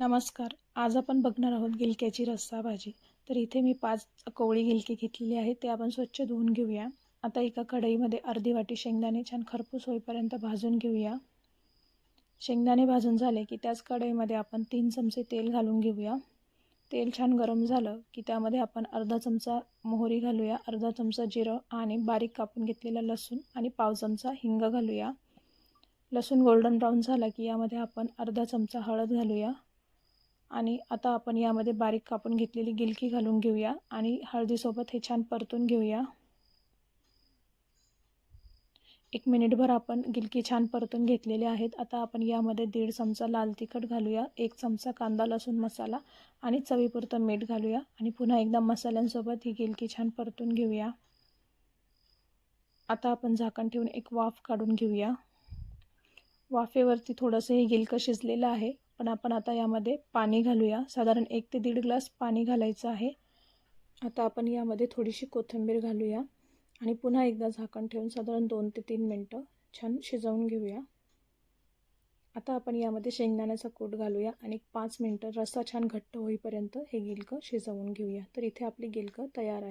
नमस्कार. आज आपण बघणार आहोत गिलक्याची रस्सा भाजी. तर इथे मी पाच कोवळी गिलके घेतलेली आहे ते आपण स्वच्छ धुवून घेऊया. आता एका कढईमध्ये अर्धी वाटी शेंगदाणे छान खरपूस होईपर्यंत भाजून घेऊया. शेंगदाणे भाजून झाले की त्याच कढईमध्ये आपण तीन चमचे तेल घालून घेऊया. तेल छान गरम झालं की त्यामध्ये आपण अर्धा चमचा मोहरी घालूया अर्धा चमचा जिरं आणि बारीक कापून घेतलेला लसूण आणि पाव चमचा हिंग घालूया. लसूण गोल्डन ब्राऊन झाला की यामध्ये आपण अर्धा चमचा हळद घालूया. आणि आता आपण यामध्ये बारीक कापून घेतलेली गिलकी घालून घेऊया आणि हळदीसोबत हे छान परतून घेऊया. एक मिनिटभर आपण गिलकी छान परतून घेतलेले आहेत. आता आपण यामध्ये दीड चमचा लाल तिखट घालूया एक चमचा कांदा लसूण मसाला आणि चवीपुरतं मीठ घालूया आणि पुन्हा एकदा मसाल्यांसोबत ही गिलकी छान परतून घेऊया. आता आपण झाकण ठेवून एक वाफ काढून घेऊया. वाफेवरती थोडंसं हे गिलकं शिजलेलं आहे. पण आपण आता यामध्ये पाणी घालूया. साधारण एक ते दीड ग्लास पाणी घालायचं आहे. आता आपण यामध्ये थोडीशी कोथिंबीर घालूया आणि पुन्हा एकदा झाकण ठेवून साधारण दोन ते तीन मिनटं छान शिजवून घेऊया. आता आपण यामध्ये शेंगदाण्याचा कूट घालूया आणि पाच मिनटं रस्सा छान घट्ट होईपर्यंत हे गिलकं शिजवून घेऊया. तर इथे आपली गिलकं तयार आहे